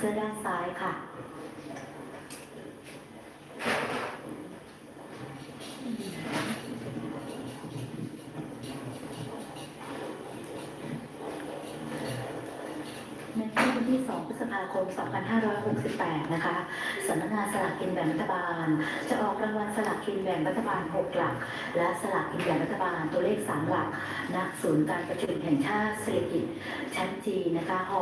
เสื้อด้านซ้ายค่ะในวันที่ 2 พฤ ษภาคม 2568 นะคะสำนักงานสลากกินแบ่งรัฐบาล จะออกรางวัลสลากกินแบ่งรัฐบาล 6 หลัก และสลากกินแบ่งรัฐบาลตัวเลข 3 หลักณศูนย์การประชุมแห่งชาติเศรษฐกิจ ชั้นจีนะคะห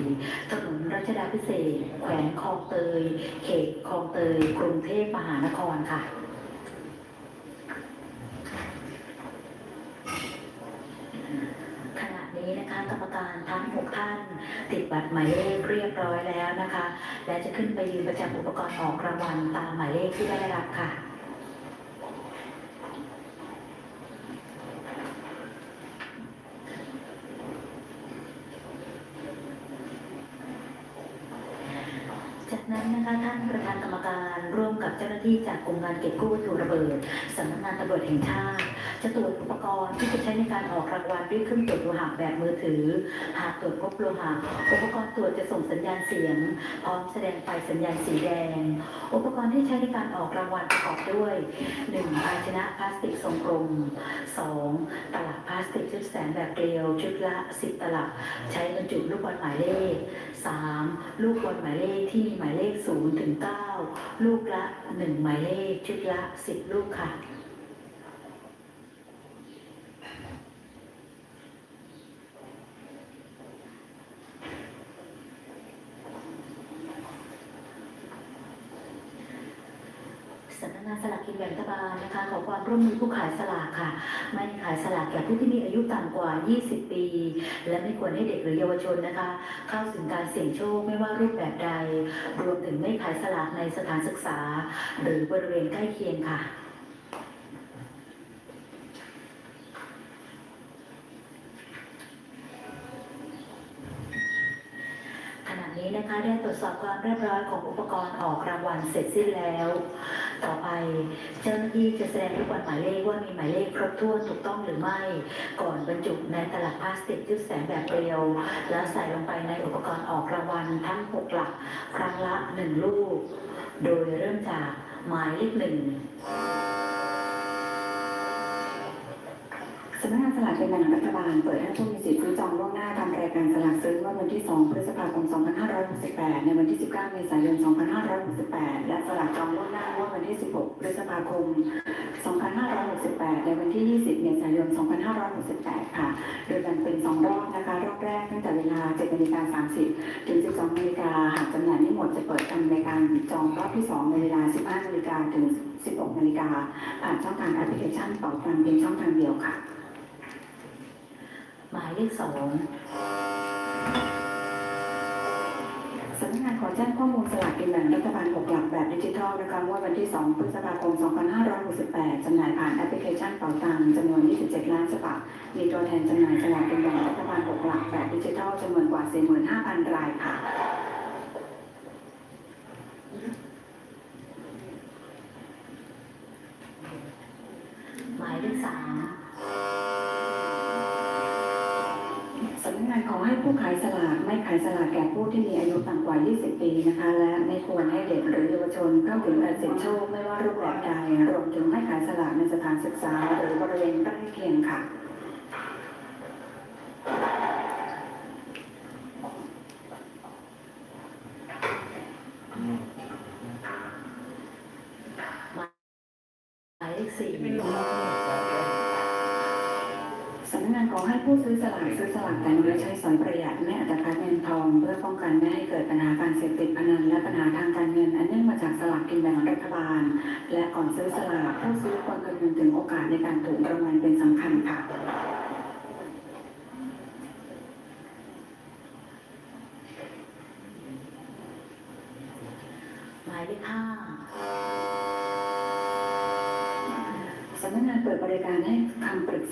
4ถนนรัชดาพิเศษ แขวงคลองเตย เขตคลองเตย กรุงเทพมหานครค่ะ ขณะนี้นะคะ กรรมการทั้ง6ท่าน ติดบัตรหมายเลขเรียบร้อยแล้วนะคะ และจะขึ้นไปยืนประจำอุปกรณ์ออกรางวัลตามหมายเลขที่ได้รับค่ะจากนั้นนะคะท่านประธานกรรมการร่วมกับเจ้าหน้าที่จากกรมงานเก็บกู้วัตถุระเบิดสำนักงานตำรวจแห่งชาติ จะตรวจอุปกรณ์ที่จะใช้ในการออกรางวัลด้วยเครื่องตรวจโลหะแบบมือถือ หากตรวจพบโลหะอุปกรณ์ตรวจจะส่งสัญญาณเสียง พร้อมแสดงไฟสัญญาณสีแดง อุปกรณ์ที่ใช้ในการออกรางวัลประกอบด้วย 1. ภาชนะพลาสติกทรงกลม 2. ตลับพลาสติกชุดแสงแบบเกลียวชุดละ 10 ตลับ ใช้บรรจุลูกบอลหมายเลข 3. ลูกบอลหมายเลขที่มีหมายเลข0ถึง9ลูกละ 1 หมายเลขชุดละ 10 ลูกค่ะ สำนักงานสลากกินแบ่งรัฐบาลนะคะขอความร่วมมือผู้ขายสลากค่ะ ไม่ขายสลากแก่ผู้ที่มีอายุต่ำกว่า 20 ปี และไม่ควรให้เด็กหรือเยาวชนนะคะ เข้าถึงการเสี่ยงโชคไม่ว่ารูปแบบใด รวมถึงไม่ขายสลากในสถานศึกษา หรือบริเวณใกล้เคียงค่ะขณะนี้นะคะได้ตรวจสอบความเรียบร้อยของอุปกรณ์ออกรางวัลเสร็จสิ้นแล้ว ต่อไป เจ้าหน้าที่จะแสดงลูกบอลหมายเลขว่ามีหมายเลขครบถ้วนถูกต้องหรือไม่ ก่อนบรรจุในตลับพลาสติกยึดแสงแบบเรียว แล้วใส่ลงไปในอุปกรณ์ออกรางวัลทั้ง6หลัก ครั้งละ1ลูก โดยเริ่มจากหมายเลขหนึ่ง สลากกินแบ่งรัฐบาล เปิดให้ผู้มีสิทธิ์ซื้อจองล่วงหน้าทำรายการสลากซื้อเมื่อวันที่ 2 พฤษภาคม 2568 ในวันที่ 19 เมษายน 2568 และสลากจองล่วงหน้าเมื่อวันที่ 16 พฤษภาคม 2568 ในวันที่ 20 เมษายน 2568 ค่ะ โดยแบ่งเป็น 2 รอบนะคะ รอบแรกตั้งแต่เวลา 7นาฬิกา30 ถึง 12นาฬิกาหากจำหน่ายไม่หมดจะเปิดทำรายการจองรอบที่ 2 ในเวลา 15นาฬิกาถึง 16นาฬิกาผ่านช่องทางแอปพลิเคชันเป่าตังเพียงช่องทางเดียวค่ะ หมายเลขสองสำนักงานขอแจ้งข้อมูลสลากกินแบ่งรัฐบาล6หลักแบบดิจิทัลนะคะว่าวันที่ 2 พฤษภาคม 2568 จำหน่ายผ่านแอปพลิเคชันเป๋าตังจำนวน 27 ล้านฉบับ มีตัวแทนจำหน่ายสลากกินแบ่งรัฐบาล6หลักแบบดิจิทัลจำนวนกว่า 45,000 รายค่ะ หมายเลขสาม สำนักงานขอให้ผู้ขายสลากไม่ขายสลากแก่ผู้ ที่มีอายุต่ำกว่า 20 ปีนะคะ และไม่ควรให้เด็กหรือเยาวชนเข้าถึงการเสี่ยงโชคไม่ว่ารูปแบบใดรวมถึงไม่ขายสลากในสถานศึกษา หรือบริเวณใกล้เคียงค่ะ หมายเลขสี่ สำนักงานขอให้ผู้ซื้อสลากซื้อสลากแต่เนื้อใช้สอยประหยัดไม่อัตคัดเงินทอง เพื่อป้องกัน ไม่ให้เกิดปัญหาการเสพติดพนันและปัญหาทางการเงินอันเนื่องมาจากสลากกินแบ่งรัฐบาล และก่อนซื้อสลากผู้ซื้อควรคำนึงถึงโอกาสในการถูกรางวัลเป็นสำคัญค่ะหมายเลขห้า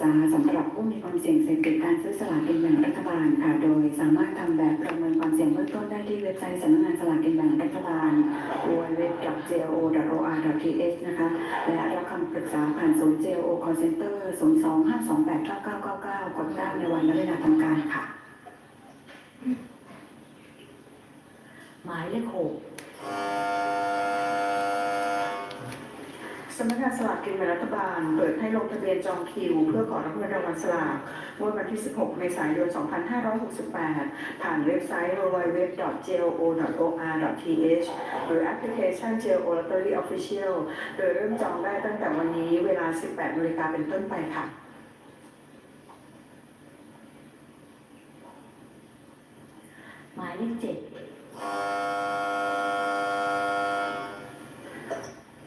าสำหรับผู้มีความเสี่ยงเสี่ยงติดการซื้อสลากกินแบ่งรัฐบาลค่ะ โดยสามารถทำแบบประเมินความเสี่ยงเบื้องต้นได้ที่เว็บไซต์สำนักงานสลากกินแบ่งรัฐบาล www.go.or.th นะคะ และรับคำปรึกษาผ่านศูนย์ JO Call Center 02-528-9999กด9ในวันและเวลาทำการค่ะ หมายเลขหก สำนักงานสลากกินแบ่งรัฐบาลเปิดให้ลงทะเบียนจองคิว เพื่อขอรับเงินรางวัลสลากงวดวันที่ 16 เมษายน 2568 ผ่านเว็บไซต์ www.glo.or.th หรือแอปพลิเคชัน GLO Lottery Official โดยเริ่มจองได้ตั้งแต่วันนี้เวลา 18นาฬิกาเป็นต้นไปค่ะหมายเลขเจ็ด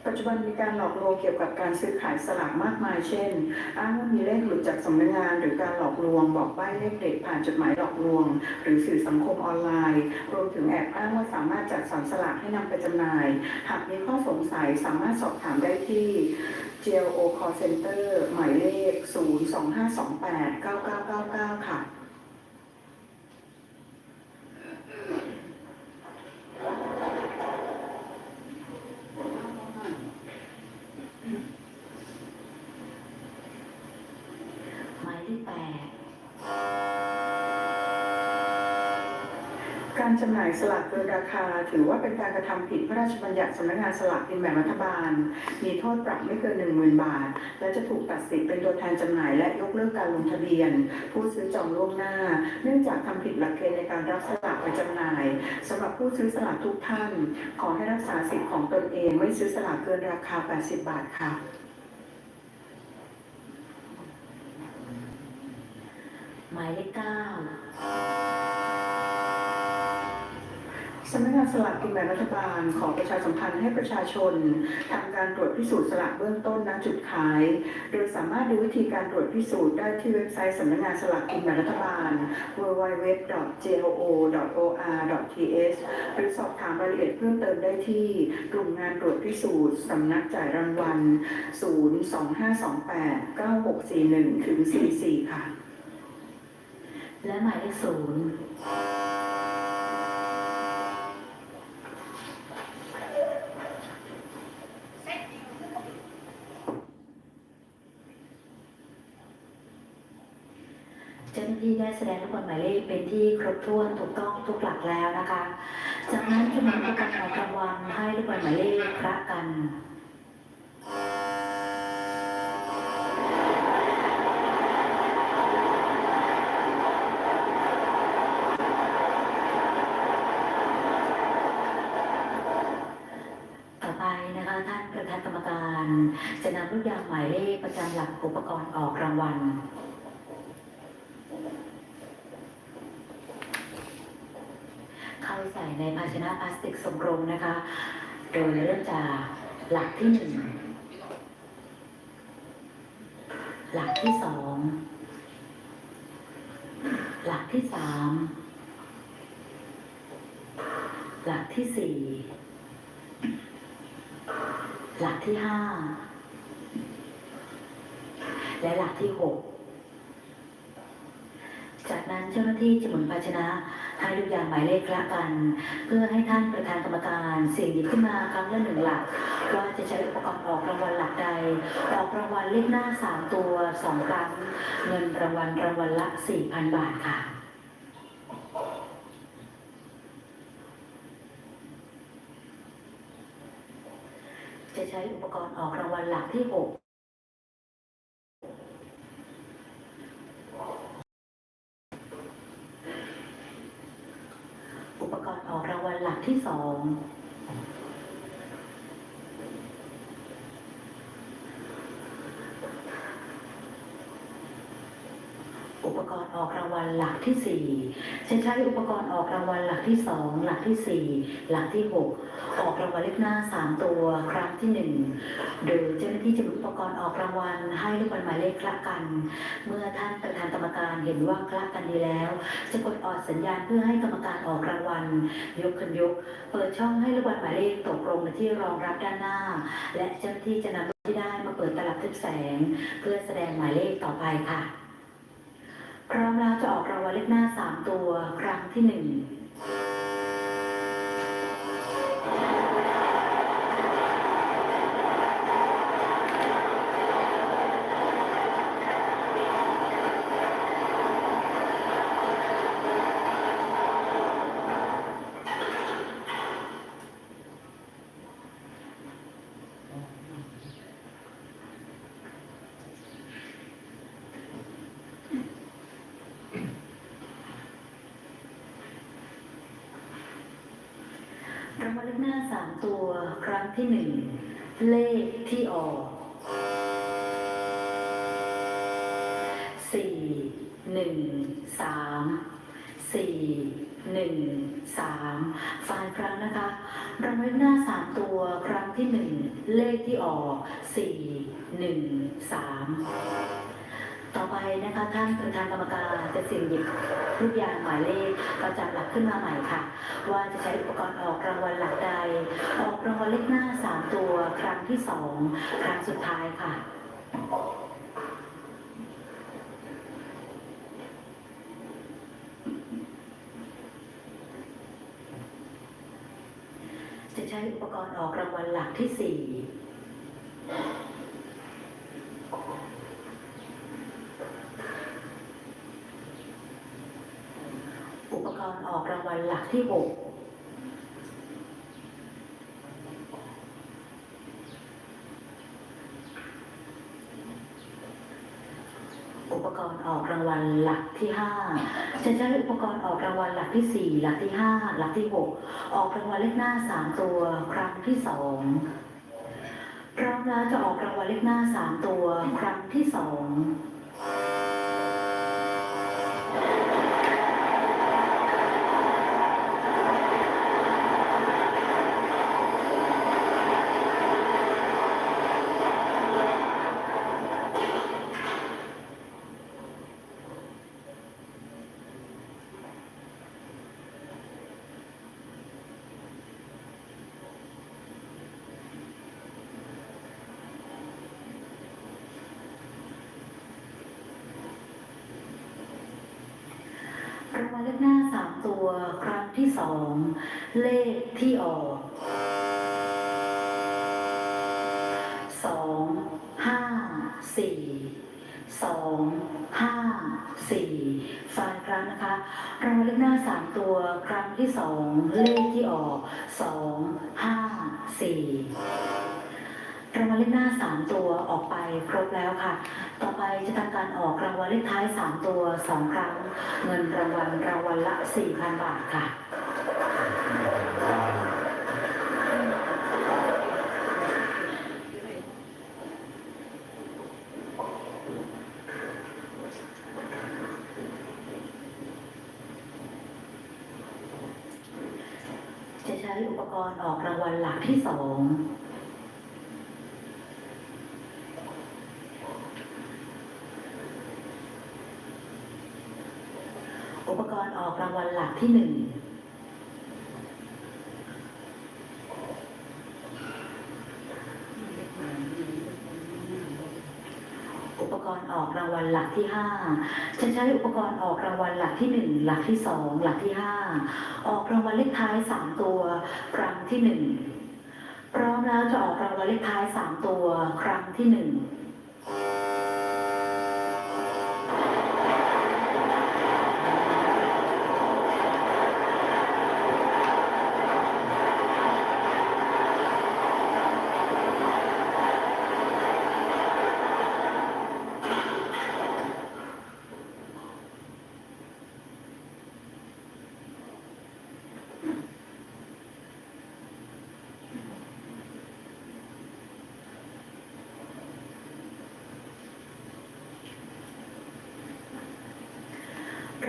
ปัจจุ บันมีการหลอกลวงเกี่ยวกับการซื้อขายสลากมากมาย เช่น อ้างว่ามีเลขหลุดจากสำนักงาน หรือการหลอกลวงบอกใบ้เลขเด็ดผ่านจดหมายหลอกลวง หรือสื่อสังคมออนไลน์ รวมถึงแอบอ้างว่าสามารถจัดสรรสลากให้นำไปจำหน่าย หากมีข้อสงสัยสามารถสอบถามได้ที่ GLO Call Center หมายเลข 025289999 ค่ะ จำหน่ายสลากเกินราคา ถือว่าเป็นการกระทำผิดพระราชบัญญัติสำนักงานสลากกินแบ่งรัฐบาล มีโทษปรับไม่เกิน10,000 บาท และจะถูกตัดสิทธิ์เป็นตัวแทนจำหน่ายและยกเลิกการลงทะเบียน ผู้ซื้อจองล่วงหน้า เนื่องจากทำผิดหลักเกณฑ์ในการรับสลากไปจำหน่ายสำหรับผู้ซื้อสลากทุกท่าน ขอให้รักษาสิทธิ์ของตนเองไม่ซื้อสลากเกินราคา 80 บาทค่ะหมายเลขเก้า สำนักงานสลากกินแบ่งรัฐบาลขอประชาสัมพันธ์ให้ประชาชนทำการตรวจพิสูจน์สลากเบื้องต้นณจุดขาย โดยสามารถดูวิธีการตรวจพิสูจน์ได้ที่เว็บไซต์สำนักงานสลากกินแบ่งรัฐบาล www.glo.or.th หรือสอบถามรายละเอียดเพิ่มเติมได้ที่กลุ่มงานตรวจพิสูจน์สำนักจ่ายรางวัล 02528 9641ถึง44 ค่ะ และหมายเลขศูนย์เจ้าหน้าที่ได้แสดงลูกบอลหมาย เลขเป็นที่ครบถ้วนถูกต้องทุกหลักแล้วนะคะ จากนั้นจะนำประกันออกรางวัลให้ลูกบอลหมายเลขพระกันต่อไปนะคะท่านประธานกรรมการ จะนำลูกยางหมายเลขประจำหลักอุปกรณ์ออกรางวัล เข้าใส่ในภา ชนะพลาสติกทรงกลมนะคะ โดยเริ่มจากหลักที่หนึ่งหลักที่สองหลักที่สามหลักที่สี่หลักที่ห้าและหลักที่หก ที่จะหมุนภาชนะให้ทุกอย่างหมายเลขละกัน เพื่อให้ท่านประธานกรรมการเสี่ยงหยิบขึ้นมาครั้งละหนึ่งหลัก ว่าจะใช้อุปกรณ์ออกรางวัลหลักใด ออกรางวัลเลขหน้าสามตัวสองครั้งเงินรางวัลรางวัลละสี่พันบาทค่ะจะใช้อุปกรณ์ออกรางวัลหลักที่ 6 ที่สอง ออกรางวัลหลักที่สี่จะใช้อุปกรณ์ออกรางวัลหลักที่สองหลักที่สี่หลักที่หกออกรางวัลเลขหน้าสามตัวครั้งที่หนึ่งโดยเจ้าหน้าที่จะอุปกรณ์ออกรางวัลให้ลูกบอลหมายเลขคละกัน เมื่อท่านประธานกรรมการเห็นว่าคละกันดีแล้ว จะกดออดสัญญาณเพื่อให้กรรมการออกรางวัล ยกขึ้นยก เปิดช่องให้ลูกบอลหมายเลขตกลงในที่รองรับด้านหน้า และเจ้าหน้าที่จะนำลูกที่ได้มาเปิดตลับทึบแสง เพื่อแสดงหมายเลขต่อไปค่ะ พร้อมแล้วจะออกรางวัลเลขหน้าสามตัวครั้งที่หนึ่ง หน้าสามตัวครั้งที่หนึ่งเลขที่ออกสี่หนึ่งสามสี่หนึ่งสามฝ่ายครั้งนะคะรางวัลหน้าสามตัวครั้งที่หนึ่งเลขที่ออกสี่หนึ่งสาม ต่อไปนะคะท่านประธานกรรมการจะเสี่ยงหยิบลูกยางหมายเลขประจำหลักขึ้นมาใหม่ค่ะ ว่าจะใช้อุปกรณ์ออกรางวัลหลักใด ออกรางวัลเลขหน้าสามตัวครั้งที่สองครั้งสุดท้ายค่ะจะใช้อุปกรณ์ออกรางวัลหลักที่สี่ ออกรางวัลหลักที่หกอุปกรณ์ออกรางวัลหลักที่ห้าจะใช้อุปกรณ์ออกรางวัลหลักที่สี่หลักที่ห้าหลักที่หกออกรางวัลเลขหน้าสามตัวครั้งที่สองพร้อมแล้วจะออกรางวัลเลขหน้าสามตัวครั้งที่สอง รางวัลเลขหน้าสามตัวครั้งที่สองเลขที่ออกสองห้าสี่สองห้าสี่ฟังครั้งนะคะรางวัลเลขหน้าสามตัวครั้งที่สองเลขที่ออกสองห้าสี่ รางวัลเลขหน้าสามตัวออกไปครบแล้วค่ะ ต่อไปจะทำการออกรางวัลเลขท้ายสามตัวสองครั้ง เงินรางวัลรางวัลละ4,000บาทค่ะจะใช้อุปกรณ์ออกรางวัลหลักที่สอง อุปกรณ์ออกรางวัลหลัก ที่หนึ่งอุปกรณ์ออกรางวัลหลักที่ห้าจะใช้อุปกรณ์ออกรางวัลหลักที่หนึ่งหลักที่สองหลักที่ห้าออกรางวัลเลขท้ายสามตัวครั้งที่หนึ่งพร้อมแล้วจะออกรางวัลเลขท้ายสามตัวครั้งที่หนึ่ง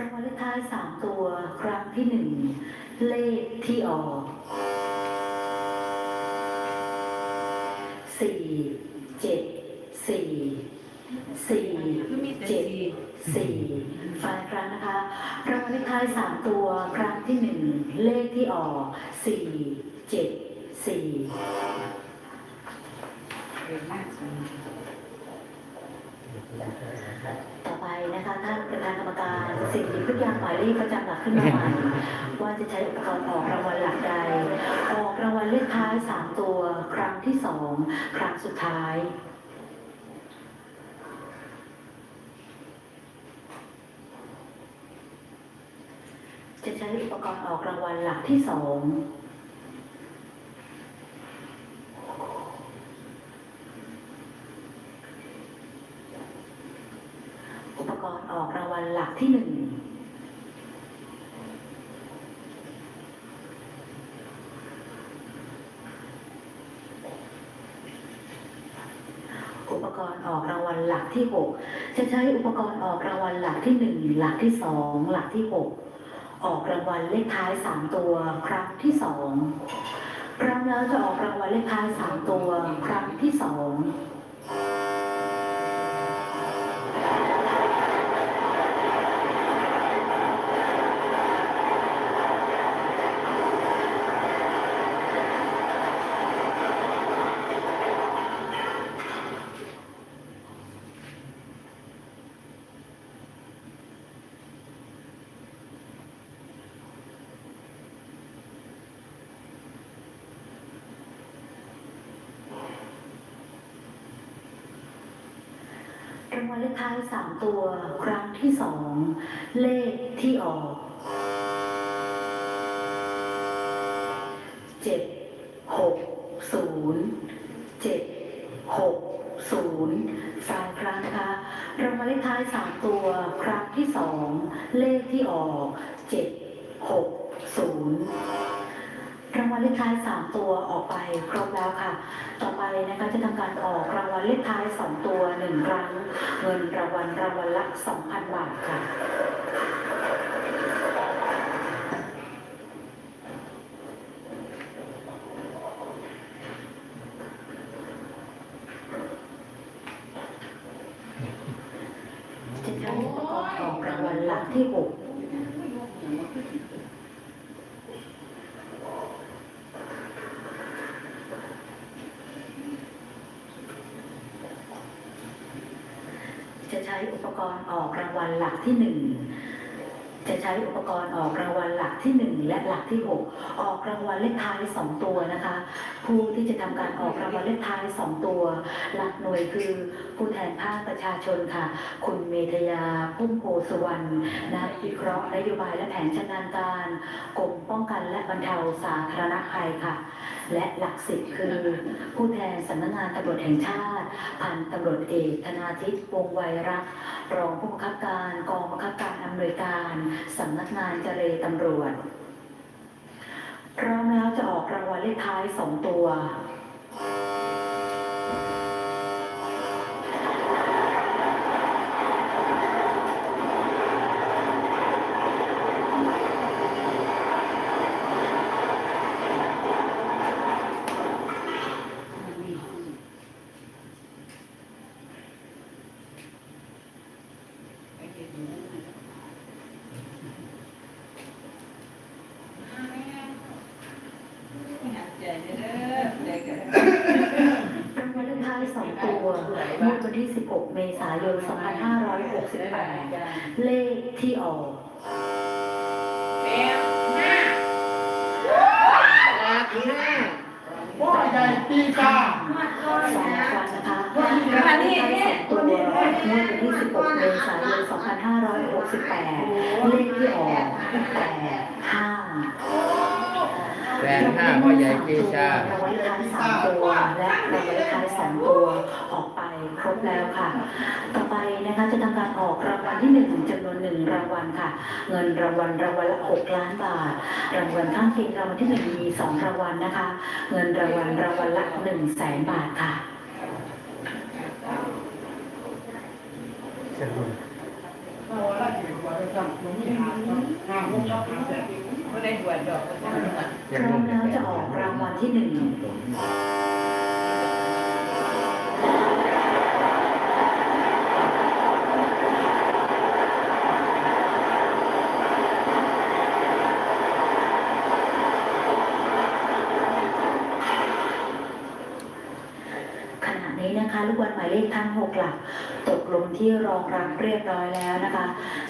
รางวัลเลขท้ายสามตัวครั้งที่หนึ่งเลขที่ออกสี่เจ็ดสี่สี่เจ็ด สี่ฟังครั้งนะคะรางวัลเลขท้ายสามตัวครั้งที่หนึ่งเลขที่ออกสี่เจ็ดสี่ต่อไปนะคะท่านประธานกรรมการสิ่งหยิบทุกอย่างหมายเลขประจำหลักขึ้นมาใหม่ว่าจะใช้อุปกรณ์ออกรางวัลหลักใด ออกรางวัลเลขท้ายสามตัว ครั้งที่สองครั้งสุดท้าย ใช้อุปกรณ์ออกรางวัลหลักที่สองอุปกรณ์ออกรางวัลหลักที่หนึ่งอุปกรณ์ออกรางวัลหลักที่หกจะใช้อุปกรณ์ออกรางวัลหลักที่หนึ่งหลักที่สองหลักที่หก ออกรางวัลเลขท้ายสามตัวครั้งที่สองครั้งแล้วจะออกรางวัลเลขท้ายสามตัวครั้งที่สอง รางวัลเลขท้ายสามตัว ครั้งที่สอง เลขที่ออกเจ็ดหกศูนย์เจ็ดหกศูนย์สามครั้งนะคะรางวัลเลขท้ายสามตัว ครั้งที่สอง เลขที่ออกเจ็ดหกศูนย์ เลขท้ายสามตัวออกไปครบแล้วค่ะ ต่อไปนะคะจะทำการออกรางวัลเลขท้ายสองตัวหนึ่งครั้ง เงินรางวัลรางวัลละ2,000บาทค่ะจะใช้อุปกรณ์ออกรางวัลหลักที่6จะใช้อุปกรณ์ ออกรางวัลหลักที่หนึ่งจะใช้อุปกรณ์ออกรางวัลหลักที่หนึ่งและหลักที่หกออกรางวัลเลขท้ายสองตัวนะคะ ผู้ที่จะทำการออกรางวัลเลขท้ายสองตัว หลักหน่วยคือผู้แทนภาคประชาชนค่ะ คุณเมธยาพุ่มโพสุวรรณนักวิเคราะห์นโยบายและแผนชำนาญการกรมป้องกันและบรรเทาสาธารณภัยค่ะ และหลักสิบคือ ผู้แทนสำนักงานตำรวจแห่งชาติพันตำรวจเอกธนาทิพย์วงไวรักษ์รองผู้บังคับการกองบังคับการอำนวยการสำนักงานเจรตำรวจ พร้อมแล้วจะออกรางวัลเลขท้ายสองตัว 2568 เลขที่ออก8 5แปดห้าพ่อใหญ่ปีชารางวัลเลขท้ายสามตัวและรางวัลเลขท้ายสองตัวออกไปครบแล้วค่ะ ต่อไปนะคะจะทำการออกรางวัลที่หนึ่งจำนวนหนึ่งรางวัลค่ะ เงินรางวัลรางวัลละหกล้านบาท รางวัลข้างเคียงรางวัลที่หนึ่งมีสองรางวัลนะคะ เงินรางวัลรางวัลละหนึ่งแสนบาทค่ะพ่ อละเอียดกว่าจะทำมันไม่หาหาลูกหาแต่พร้อมแล้วจะออกรางวัลที่หนึ่ง ขณะนี้นะคะ ลูกบอลหมายเลขทั้ง6หลัก ตกลงที่รองรับเรียบร้อยแล้วนะคะ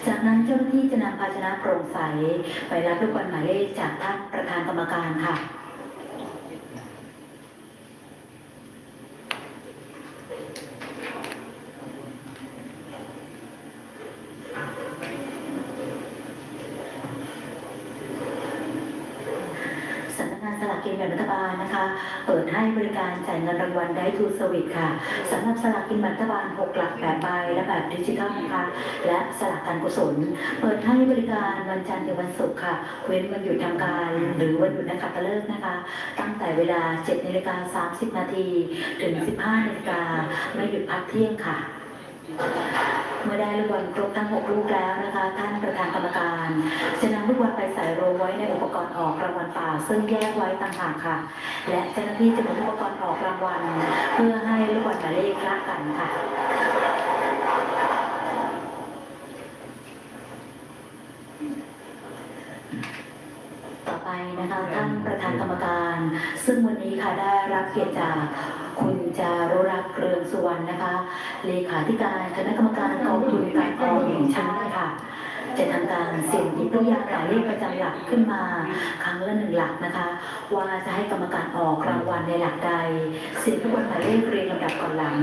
จากนั้นเจ้าหน้าที่จะนำภาชนะโปร่งใสไปรับลูกบอลหมายเลขจากท่านประธานกรรมการค่ะ สำนักงานสลากกินแบ่ง แบ่งรัฐบาลนะคะ เปิดให้ บริการจ่ายเงินรางวัลได้ทูสวิตค่ะสำหรับสลากกินแบ่งรัฐบาล 6 หลักแบบใบและแบบดิจิทัลนะคะและสลากการกุศล เปิดให้บริการวันจันทร์ถึงวันศุกร์ค่ะ เว้นวันหยุดทำการหรือวันหยุดนักขัตฤกษ์นะคะ ตั้งแต่เวลา7นาฬิกา30 นาทีถึง 15นาฬิกาไม่หยุดพักเที่ยงค่ะ เมื่อได้ลูกบอลครบทั้ง 6 ลูกแล้วนะคะ ท่านประธานกรรมการจะนำลูกบอลไปใส่โรงไว้ในอุปกรณ์ออกรางวัลเปล่า ซึ่งแยกไว้ต่างหากค่ะ และเจ้าหน้าที่จะหมุนอุปกรณ์ออกรางวัลเพื่อให้ลูกบอลหมายเลขละกันค่ะต่อไปนะคะท่านประธานกรรมการ ซึ่งวันนี้ค่ะได้รับเกียรติจาก คุณจารุรักษ์เรืองสุวรรณนะคะ เลขาธิการคณะกรรมการกองทุนการออมแห่งชาติค่ะ จะทำการเสี่ยงหยิบลูกยางหมายเลขประจำหลักขึ้นมา ครั้งละหนึ่งหลักนะคะ ว่าจะให้กรรมการออกรางวัลในหลักใด เสี่ยงลูกบอลหมายเลขเรียงลำดับก่อนหลัง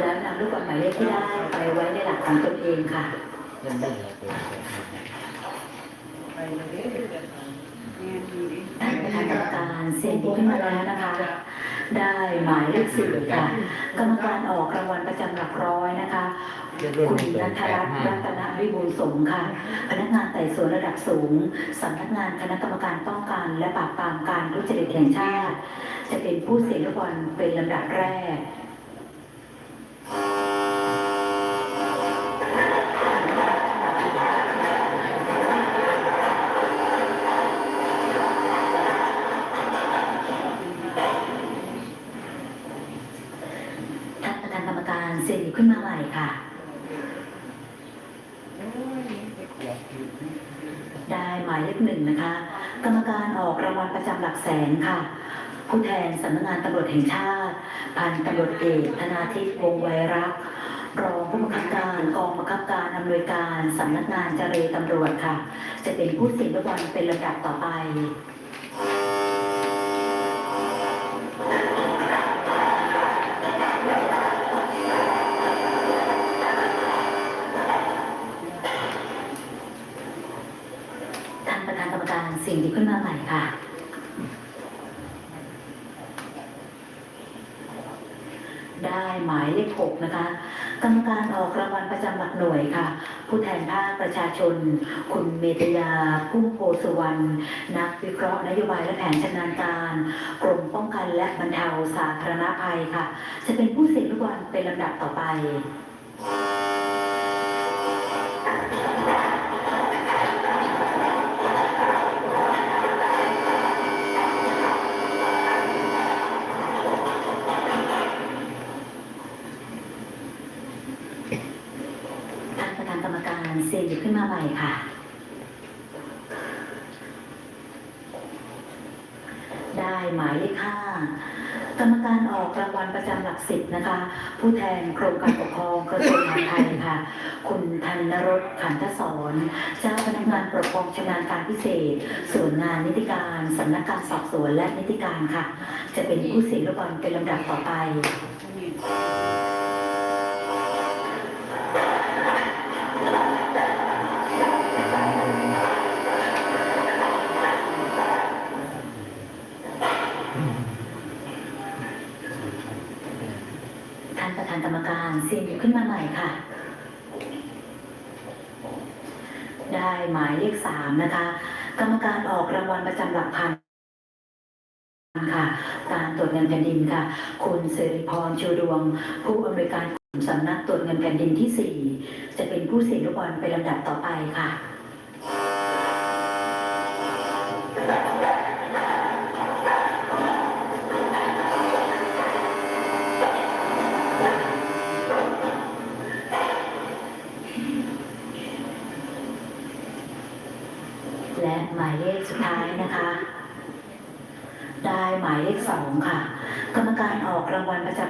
แล้วนำลูกบอลหมายเลขที่ได้ไปไว้ในหลักของตนเองค่ะท่านประธานกรรมการเสี่ยงหยิบขึ้นมาแล้วนะคะ ได้หมายเลขสี่ค่ะ กรรมการออกรางวัลประจำหลักร้อยนะคะจะรุ่นคุณเปินัดทแปรัดตน์ห้ารัตนวิบูลย์สงฆ์ค่ะ พนักงานไต่สวนระดับสูงสำนักงานคณะกรรมการป้องกัน และปราบปรามการทุจริตแห่งชาติ จะเป็นผู้เสียงลูกบอลเป็นลำดับแรก ผู้แทนสำนักงานตำรวจแห่งชาติพันตำรวจเอกธนาทิพย์วงไวรักรองผู้บังคับการกองบังคับการอำนวยการสำนักงานเจรตำรวจค่ะ จะเป็นผู้เสียงลูกบอลเป็นลำดับต่อไป ประจำหลักหน่วยค่ะ ผู้แทนภาคประชาชน คุณเมตยาพุ่มโพสุวรรณนักวิเคราะห์นโยบายและแผนชำนาญการกรมป้องกันและบรรเทาสาธารณภัยค่ะ จะเป็นผู้เสียงลูกบอลเป็นลำดับต่อไป สิทธิ์นะคะ ผู้แทนโครงการปกครองกระทรวงมหาดไทยค่ะ คุณธันรสขันทศรเจ้าพนักงานปกครองชำนาญการพิเศษ ส่วนงานนิติการสำนักการสอบสวนและนิติการค่ะ จะเป็นผู้เสียงลูกบอลเป็นลำดับต่อไปานเสียงหยิบขึ้นมาใหม่ค่ะ ได้หมายเลขสามนะคะ กรรมการออกรางวัลประจำหลักพันค่ะ การตรวจเงินแผ่นดินค่ะ คุณสิริพรชูดวง ผู้อำนวยการสำนักตรวจเงินแผ่นดินที่สี่จะเป็นผู้เสียงลูกบอลไปลำดับต่อไปค่ะ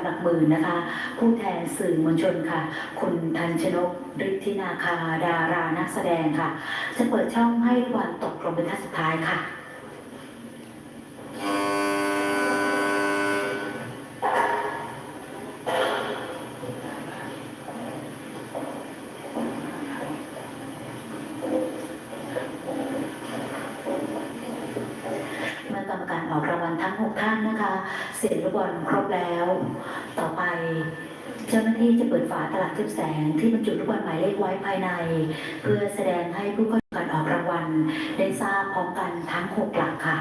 หลักหมื่นนะคะ ผู้แทนสื่อมวลชนค่ะ คุณทันชนกฤทธินาคาดารานักแสดงค่ะ จะเปิดช่องให้วันตกลงเป็นท่านสุดท้ายค่ะ เมื่อกรรมการออกรางวัลทั้ง 6 เสียงลูกบอลครบแล้ว ต่อไป เจ้าหน้าที่จะ เปิดฝาตลับทึบแสงที่บรรจุลูกบอลหมายเลขไว้ภายใน เพื่อแสดงให้ผู้เข้าชมการออกรางวัลได้ทราบพร้อมกันทั้งหกหลักค่ะ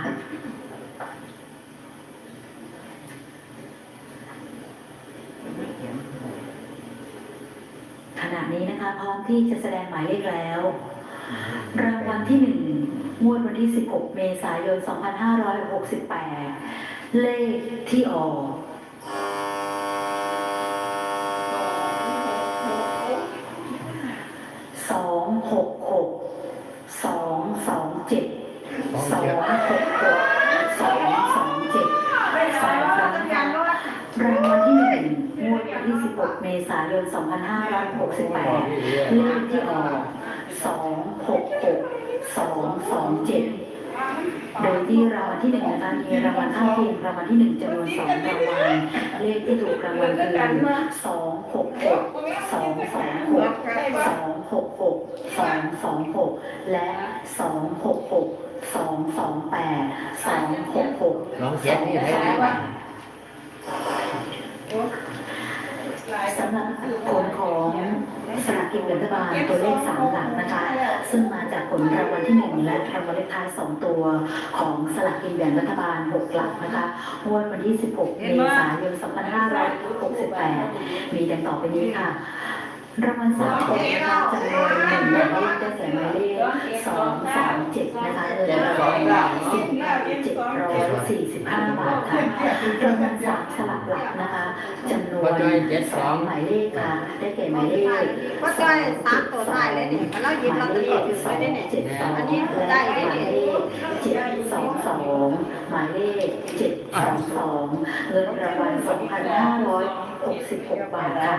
ขณะนี้นะคะพร้อมที่จะแสดงหมายเลขแล้ว รางวัลที่หนึ่งงวดวันที่ 16 เมษายน 2568 เลขที่ออก สองหกหกสองสองเจ็ดสองหกหกสองสองเจ็ดสองครั้งนะคะรางวัลที่หนึ่งงวดวันที่ 16 เม ษายน 2568 เลขที่ออกสองหกหกสองสองเจ็ดโดยที่รางวัลที่หนึ่งนะคะมีรางวัลข้างเคียงรางวัลที่หนึ่งจำนวนสองรางวัลเลขที่ถูกรางวัลคือสองหกหกสองสองหกสองหกหกสองสองหกและสองหกหกสองสองแปดสองหกหกน้องเจ็ดนี่ให้ได้ สำหรับผลของสลากกินแบ่งรัฐบาลตัวเลขสามหลักนะคะ ซึ่งมาจากผลรางวัลที่หนึ่งและรางวัลเลขท้ายสองตัวของสลากกินแบ่งรัฐบาลหกหลักนะคะงวดวันที่ 16 เมษายน 2568 มีดังต่อไปนี้ค่ะ รางวัลสามตัวนะคะจำนวนหนึ่งหมายเลขได้แก่หมายเลขสองสามเจ็ดนะคะเงินรางวัลสี่เจ็ดร้อยสี่สิบห้าบาทค่ะรางวัลสามสลับหลักนะคะจำนวนสองหมายเลขค่ะได้แก่หมายเลขก็ได้สามตัวได้เลยนี่มันเราหยิบลอตเตอรี่ถือไว้ได้เนี่ยเจ็ดสองอันนี้ได้ได้เนี่ยเจ็ดสองสองหมายเลขเจ็ดสองสองเงินรางวัลสองพันห้าร้อยหกสิบหกบาทค่ะ